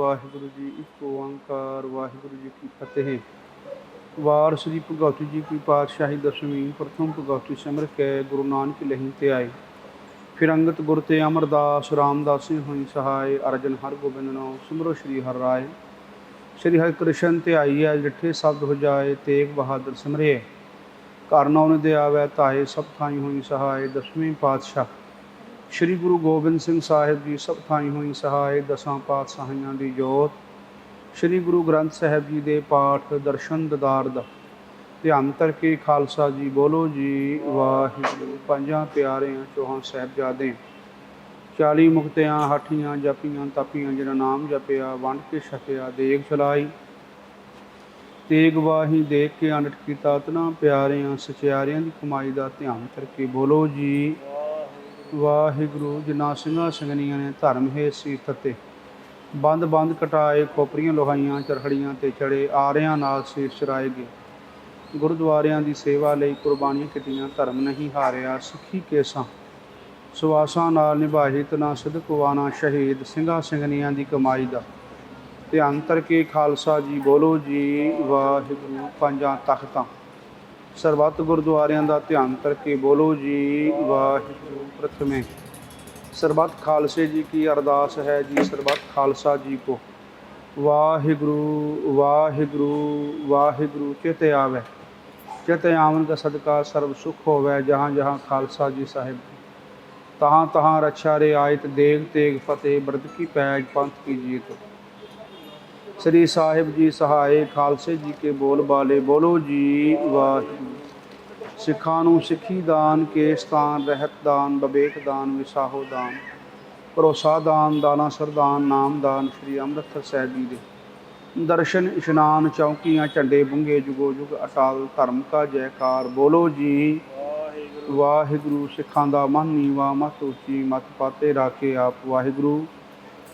ਵਾਹਿਗੁਰੂ ਜੀ ਇੱਕ ਓੰਕਾਰ, ਵਾਹਿਗੁਰੂ ਜੀ ਕੀ ਫਤਿਹ। ਵਾਰ ਸ੍ਰੀ ਭਗਵਤੀ ਜੀ ਕੀ ਪਾਤਸ਼ਾਹੀ ਦਸਵੀਂ, ਪ੍ਰਥਮ ਭਗਵਤੀ ਸਿਮਰ ਕੇ ਗੁਰੂ ਨਾਨਕ ਲਹਿੰ ਤੇ ਆਏ। ਫਿਰ ਅੰਗਤ ਗੁਰ ਤੇ ਅਮਰਦਾਸ ਰਾਮਦਾਸੀ ਹੋਈ ਸਹਾਇ, ਅਰਜਨ ਹਰ ਗੋਬਿੰਦ ਨਾਮ ਸਿਮਰੋ ਸ੍ਰੀ ਹਰਿ ਰਾਏ। ਸ੍ਰੀ ਹਰਿ ਕ੍ਰਿਸ਼ਨ ਤੇ ਆਈ ਹੈ, ਜਿੱਠੇ ਸ਼ਬਦ ਹੋ ਜਾਏ, ਤੇਗ ਬਹਾਦਰ ਸਿਮਰੇ। ਘਰ ਨੌਨ ਦੇ ਆਵੈ, ਤਾਏ ਸਭ ਥਾਈ ਹੋਈ ਸਹਾਇ, ਦਸਵੇਂ ਪਾਤਸ਼ਾਹ। ਸ੍ਰੀ ਗੁਰੂ ਗੋਬਿੰਦ ਸਿੰਘ ਸਾਹਿਬ ਜੀ ਸਭ ਥਾਈ ਹੋਈ ਸਹਾਇ ਦਸਾਂ ਪਾਤਸ਼ਾਹਾਂ ਦੀ ਜੋਤ। ਸ੍ਰੀ ਗੁਰੂ ਗ੍ਰੰਥ ਸਾਹਿਬ ਜੀ ਦੇ ਪਾਠ ਦਰਸ਼ਨ ਦਦਾਰ ਦਾ ਧਿਆਨ ਕਰਕੇ ਖਾਲਸਾ ਜੀ ਬੋਲੋ ਜੀ, ਵਾਹਿਗੁਰੂ। ਪੰਜਾਂ ਪਿਆਰਿਆਂ ਚੌਹਾਂ ਸਾਹਿਬਜ਼ਾਦੇ 40 ਮੁਕਤਿਆਂ, ਹਾਠੀਆਂ, ਜਪੀਆਂ, ਤਪੀਆਂ ਜਿਹੜਾ ਨਾਮ ਜਪਿਆ, ਵੰਡ ਕੇ ਛਕਿਆ, ਦੇਗ ਚਲਾਈ। ਤੇਗ ਵਾਹੀ ਦੇਖ ਕੇ ਅਨਟ ਕੀਤਾ, ਤਨਾ ਪਿਆਰਿਆਂ, ਸਚਿਆਰਿਆਂ ਦੀ ਕਮਾਈ ਦਾ ਧਿਆਨ ਕਰਕੇ ਬੋਲੋ ਜੀ ਵਾਹਿਗੁਰੂ ਜਿਨ੍ਹਾਂ ਸਿੰਘਾਂ ਸਿੰਘਣੀਆਂ ਨੇ ਧਰਮ ਹੈ ਸੀਤ ਤੇ ਬੰਦ ਬੰਦ ਕਟਾਏ ਖੋਪਰੀਆਂ ਲੋਹਾਈਆਂ, ਚਰਖੜੀਆਂ ਤੇ ਚੜੇ ਆਰਿਆਂ ਨਾਲ ਸੀਰ ਚਰਾਏ ਗਏ। ਗੁਰਦੁਆਰਿਆਂ ਦੀ ਸੇਵਾ ਲਈ ਕੁਰਬਾਨੀਆਂ ਕੀਤੀਆਂ, ਧਰਮ ਨਹੀਂ ਹਾਰਿਆ, ਸਿੱਖੀ ਕੇਸਾਂ। ਸੁਆਸਾਂ ਨਾਲ ਨਿਭਾਹੀ ਤਨਾ ਸਦਕਵਾਨਾ ਸ਼ਹੀਦ ਸਿੰਘਾਂ ਸਿੰਘਣੀਆਂ ਦੀ ਕਮਾਈ ਦਾ। ਧਿਆਨ ਕਰਕੇ ਖਾਲਸਾ ਜੀ ਬੋਲੋ ਜੀ, ਵਾਹਿਗੁਰੂ ਪੰਜਾਂ ਤਖਤਾਂ। ਸਰਬੱਤ ਗੁਰਦੁਆਰਿਆਂ ਦਾ ਧਿਆਨ ਕਰਕੇ ਬੋਲੋ ਜੀ, ਵਾਹਿਗੁਰੂ ਪ੍ਰਥਮੇ। ਸਰਬੱਤ ਖਾਲਸੇ ਜੀ ਕੀ ਅਰਦਾਸ ਹੈ ਜੀ, ਸਰਬੱਤ ਖਾਲਸਾ ਜੀ ਕੋ। ਵਾਹਿਗੁਰੂ ਵਾਹਿਗੁਰੂ ਵਾਹਿਗੁਰੂ, ਚਿਤ ਆਵੇ। ਚਿਤ ਆਵਨ ਦਾ ਸਦਕਾ ਸਰਬ ਸੁਖ ਹੋਵੇ, ਜਹਾਂ ਜਹਾਂ ਖਾਲਸਾ ਜੀ ਸਾਹਿਬ। ਤਹਾਂ ਤਹਾਂ ਰਛਾ ਰੇ ਆਇਤ, ਦੇਗ ਤੇਗ ਫਤਿਹ ਬਰਦ ਕੀ ਪੈਜ ਪੰਥ ਕੀ ਜੀਤ। ਸ੍ਰੀ ਸਾਹਿਬ ਜੀ ਸਹਾਏ, ਖਾਲਸੇ ਜੀ ਕੇ ਬੋਲ ਬਾਲੇ, ਬੋਲੋ ਜੀ ਵਾਹਿਗੁਰੂ। ਸਿੱਖਾਂ ਨੂੰ ਸਿੱਖੀ ਦਾਨ, ਕੇਸ ਦਾਨ, ਰਹਿਤ ਦਾਨ, ਬਵੇਕ ਦਾਨ, ਵਿਸਾਹੋ ਦਾਨ, ਭਰੋਸਾ ਦਾਨ ਦਾਨਾ ਸਰਦਾਨ ਨਾਮ ਦਾਨ, ਸ੍ਰੀ ਅੰਮ੍ਰਿਤਸਰ ਸਾਹਿਬ ਜੀ ਦੇ। ਦਰਸ਼ਨ, ਇਸ਼ਨਾਨ, ਚੌਕੀਆਂ, ਝੰਡੇ, ਬੁੰਗੇ, ਜੁਗੋ ਜੁਗ, ਅਟਾਲ, ਧਰਮ ਕਾ ਜੈਕਾਰ, ਬੋਲੋ ਜੀ ਵਾਹਿਗੁਰੂ। ਸਿੱਖਾਂ ਦਾ ਮਨ ਨੀਵਾ, ਮਤ ਉੱਚੀ, ਮਤ ਪਾਤੇ ਰਾਖੇ ਆਪ ਵਾਹਿਗੁਰੂ।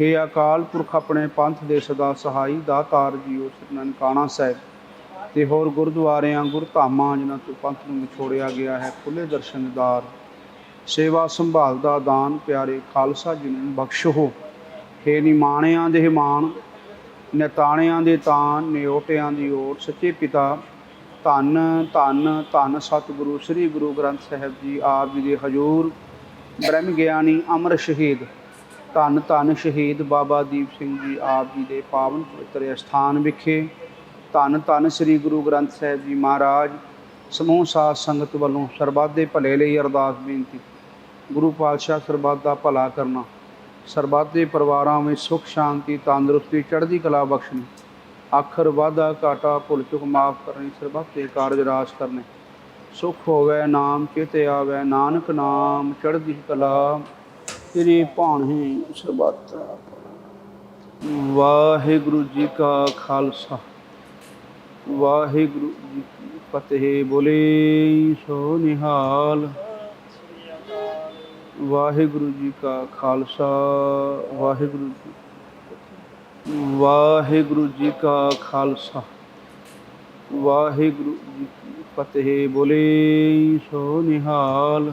ਹੇ ਅਕਾਲ ਪੁਰਖ ਆਪਣੇ ਪੰਥ ਦੇ ਸਦਾ ਸਹਾਈ ਦਾਤਾਰ ਜੀਓ ਸ੍ਰੀ ਨਨਕਾਣਾ ਸਾਹਿਬ। ਤੇ ਹੋਰ ਗੁਰਦੁਆਰਿਆਂ, ਗੁਰਧਾਮਾਂ ਜਿਨ੍ਹਾਂ ਤੋਂ ਪੰਥ ਨੂੰ ਵਿਛੋੜਿਆ ਗਿਆ ਹੈ ਖੁੱਲੇ ਦਰਸ਼ਨਦਾਰ ਸੇਵਾ ਸੰਭਾਲ ਦਾ ਦਾਨ ਪਿਆਰੇ ਖਾਲਸਾ ਜੀ ਨੂੰ ਬਖਸ਼ੋ ਹੇ। ਨਿਮਾਣਿਆਂ ਦੇ ਮਾਣ, ਨਿਤਾਣਿਆਂ ਦੇ ਤਾਨ ਨਿਓਟਿਆਂ ਦੀ ਓਟ, ਸੱਚੇ ਪਿਤਾ, ਧੰਨ ਧੰਨ ਧੰਨ ਸਤਿਗੁਰੂ, ਸ੍ਰੀ ਗੁਰੂ ਗ੍ਰੰਥ ਸਾਹਿਬ ਜੀ, ਆਪ ਜੀ ਦੇ ਹਜੂਰ ਬ੍ਰਹਮ ਗਿਆਨੀ ਅਮਰ ਸ਼ਹੀਦ। ਧੰਨ ਧੰਨ ਸ਼ਹੀਦ ਬਾਬਾ ਦੀਪ ਸਿੰਘ ਜੀ ਆਪ ਜੀ ਦੇ ਪਾਵਨ ਪਵਿੱਤਰ ਅਸਥਾਨ ਵਿਖੇ, ਧੰਨ ਧੰਨ ਸ੍ਰੀ ਗੁਰੂ ਗ੍ਰੰਥ ਸਾਹਿਬ ਜੀ ਮਹਾਰਾਜ, ਸਮੂਹ ਸਾਧ ਸੰਗਤ ਵੱਲੋਂ ਸਰਬੱਤ ਦੇ ਭਲੇ ਲਈ ਅਰਦਾਸ ਬੇਨਤੀ। ਗੁਰੂ ਪਾਤਸ਼ਾਹ ਸਰਬੱਤ ਦਾ ਭਲਾ ਕਰਨਾ, ਸਰਬੱਤ ਦੇ ਪਰਿਵਾਰਾਂ ਵਿੱਚ ਸੁਖ, ਸ਼ਾਂਤੀ, ਤੰਦਰੁਸਤੀ, ਚੜ੍ਹਦੀ ਕਲਾ ਬਖਸ਼ਣੀ। ਆਖਰ ਵਾਧਾ ਘਾਟਾ ਭੁੱਲ ਚੁੱਕ ਮਾਫ ਕਰਨੀ, ਸਰਬੱਤ ਦੇ ਕਾਰਜ ਰਾਸ ਕਰਨੇ। ਸੁਖ ਹੋਵੇ ਨਾਮ ਚੇਤੇ ਆਵੇ, ਨਾਨਕ ਨਾਮ ਚੜ੍ਹਦੀ ਕਲਾ ਤੇਰੀ ਭਾਣੇ ਸਰਬੱਤ। ਵਾਹਿਗੁਰੂ ਜੀ ਕਾ ਖਾਲਸਾ। ਵਾਹਿਗੁਰੂ ਜੀ ਕੀ ਫਤਿਹ। ਬੋਲੇ ਸੋ ਨਿਹਾਲ। ਵਾਹਿਗੁਰੂ ਜੀ ਕਾ ਖਾਲਸਾ। ਵਾਹਿਗੁਰੂ ਜੀ ਵਾਹਿਗੁਰੂ ਜੀ ਕਾ ਖਾਲਸਾ। ਵਾਹਿਗੁਰੂ ਜੀ ਕੀ ਫਤਿਹ। ਬੋਲੇ ਸੋ ਨਿਹਾਲ।